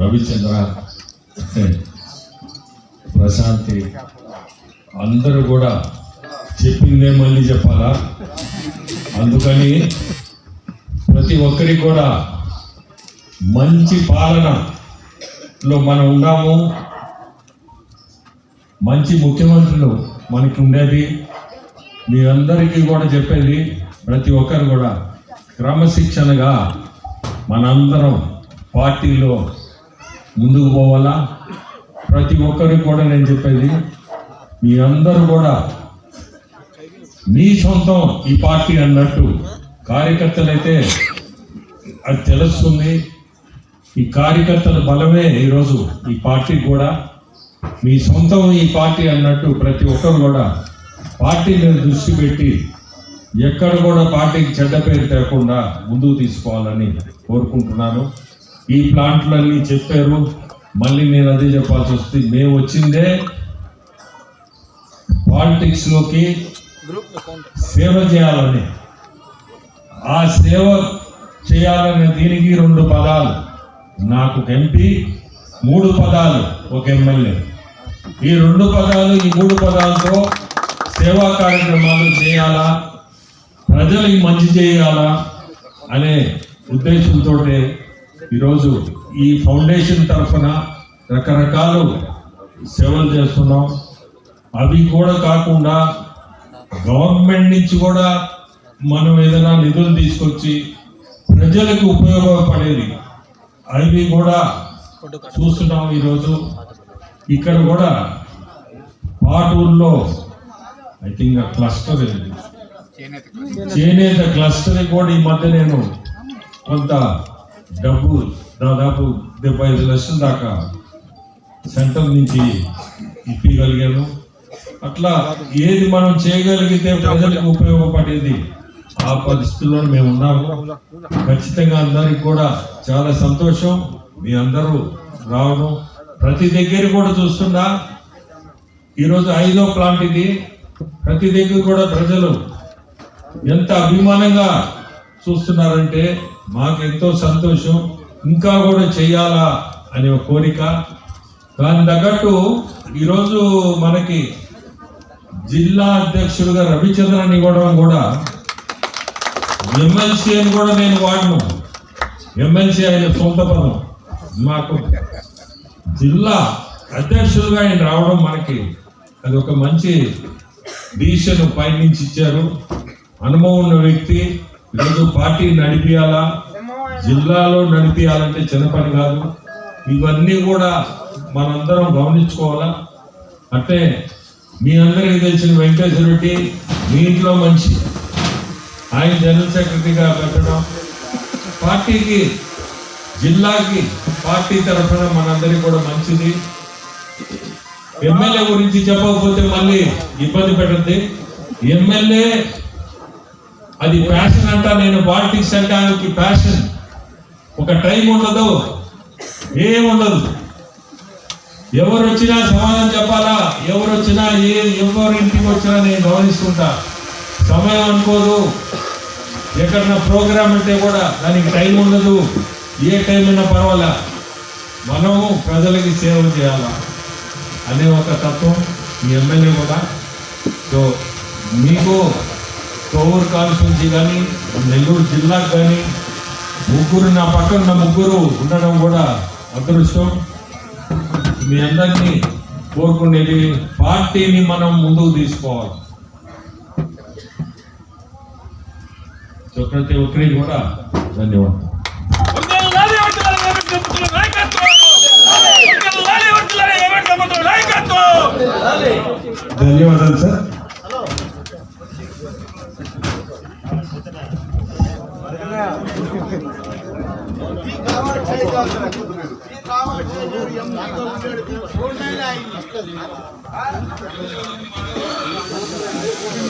రవిచంద్ర. ప్రశాంతి అందరూ కూడా చెప్పిందే మళ్ళీ చెప్పాలా? అందుకని ప్రతి ఒక్కరికి కూడా మంచి పాలనలో మనం ఉన్నాము. మంచి ముఖ్యమంత్రులు మనకి ఉండేది. మీ అందరికీ కూడా చెప్పేది ప్రతి ఒక్కరు కూడా క్రమశిక్షణగా మనందరం పార్టీలో ముందుకు పోవాలా? ప్రతి ఒక్కరికి కూడా నేను చెప్పేది మీ అందరూ కూడా మీ సొంతం ఈ పార్టీ అన్నట్టు కార్యకర్తలైతే అది తెలుస్తుంది. ఈ కార్యకర్తల బలమే ఈరోజు ఈ పార్టీ కూడా. మీ సొంతం ఈ పార్టీ అన్నట్టు ప్రతి ఒక్కరు కూడా పార్టీ మీద దృష్టి పెట్టి ఎక్కడ కూడా పార్టీకి చెడ్డ పేరు తేకుండా ముందుకు తీసుకోవాలని కోరుకుంటున్నాను. ఈ ప్లాంట్లన్నీ చెప్పారు. మళ్ళీ నేను అదే చెప్పాల్సి వస్తుంది. మేము వచ్చిందే పాలిటిక్స్లోకి సేవ చేయాలని. ఆ సేవ చేయాలనే దీనికి రెండు పదాలు. నాకు ఒక ఎంపీ మూడు పదాలు ఒక ఎమ్మెల్యే. ఈ రెండు పదాలు ఈ మూడు పదాలతో సేవా కార్యక్రమాలు చేయాలా? ప్రజలకి మంచి చేయాలా? అనే ఉద్దేశంతో ఈరోజు ఈ ఫౌండేషన్ తరఫున రకరకాలు సేవలు చేస్తున్నాం. అవి కూడా కాకుండా గవర్నమెంట్ నుంచి కూడా మనం ఏదైనా నిధులు తీసుకొచ్చి ప్రజలకు ఉపయోగపడేది. అవి కూడా చూస్తున్నాం ఈరోజు. ఇక్కడ కూడా పాటూరులో ఐ థింక్ ఆ క్లస్టర్ చేనేత క్లస్టర్ కూడా ఈ మధ్య నేను కొంత డబ్బు దాదాపు డెబ్బై ఐదు లక్షల దాకా సెంటర్ నుంచి ఇప్పగలిగాను అట్లా ఏది మనం చేయగలిగితే ప్రజలకు ఉపయోగపడేది ఆ పరిస్థితుల్లో మేము ఉన్నాము. ఖచ్చితంగా అందరికి కూడా చాలా సంతోషం. మీ అందరూ రావడం. ప్రతి దగ్గర కూడా చూస్తున్నా ఈరోజు ఐదో ప్లాంట్ ఇది. ప్రతి దగ్గర కూడా ప్రజలు ఎంత అభిమానంగా చూస్తున్నారంటే మాకు ఎంతో సంతోషం ఇంకా కూడా చేయాలా అనే ఒక కోరిక. దాని తగ్గట్టు ఈరోజు మనకి జిల్లా అధ్యక్షుడిగా రవిచంద్రన్ ఇవ్వడం కూడా ఎమ్మెల్సీ అని కూడా నేను వాడను. ఎమ్మెల్సీ ఆయన సొంత పదం. మాకు జిల్లా అధ్యక్షులుగా ఆయన రావడం మనకి అది ఒక మంచి డిసిషన్ పైనుంచి ఇచ్చారు. అనుభవం ఉన్న వ్యక్తి. ఈరోజు పార్టీ నడిపియాలా? జిల్లాలో నడిపియాలంటే చిన్న పని కాదు. ఇవన్నీ కూడా మనందరం గమనించుకోవాలా? అంటే మీ అందరికీ తెలిసిన వెంకటేశ్వర రెడ్డి మీ ఇంట్లో మంచి. ఆయన జనరల్ సెక్రటరీగా పెట్టడం పార్టీకి జిల్లాకి పార్టీ తరఫున మనందరికీ కూడా మంచిది. ఎమ్మెల్యే గురించి చెప్పకపోతే మళ్ళీ ఇబ్బంది పెట్టద్ది. ఎమ్మెల్యే అది ప్యాషన్ అంట నేను పాలిటిక్స్ అంటానికి ప్యాషన్ ఒక టైం ఉండదు ఏం ఉండదు. ఎవరు వచ్చినా సమాధానం చెప్పాలా? ఎవరు వచ్చినా ఏ ఎవరు ఇంటికి వచ్చినా నేను గమనిస్తుంటా. సమయం అనుకోదు. ఎక్కడన్నా ప్రోగ్రామ్ అంటే కూడా దానికి టైం ఉండదు. ఏ టైం అయినా పర్వాలా? మనము ప్రజలకి సేవ చేయాలా? అనే ఒక తత్వం మీ ఎమ్మెల్యే కూడా. సో మీకు కోవూరు కాన్స్టిట్యున్సీ కానీ నెల్లూరు జిల్లాకు కానీ ముగ్గురు నా పక్కన ఉన్న ముగ్గురు ఉండడం కూడా అదృష్టం. మీ అందరినీ కోరుకునేది పార్టీని మనం ముందుకు తీసుకోవాలి. సో ప్రతి ఒక్కరికి కూడా ధన్యవాదాలు. వందలాది వందలాది ఏమెంట్ దంపతుల నాయకత్వం! వందలాది వందలాది ఏమెంట్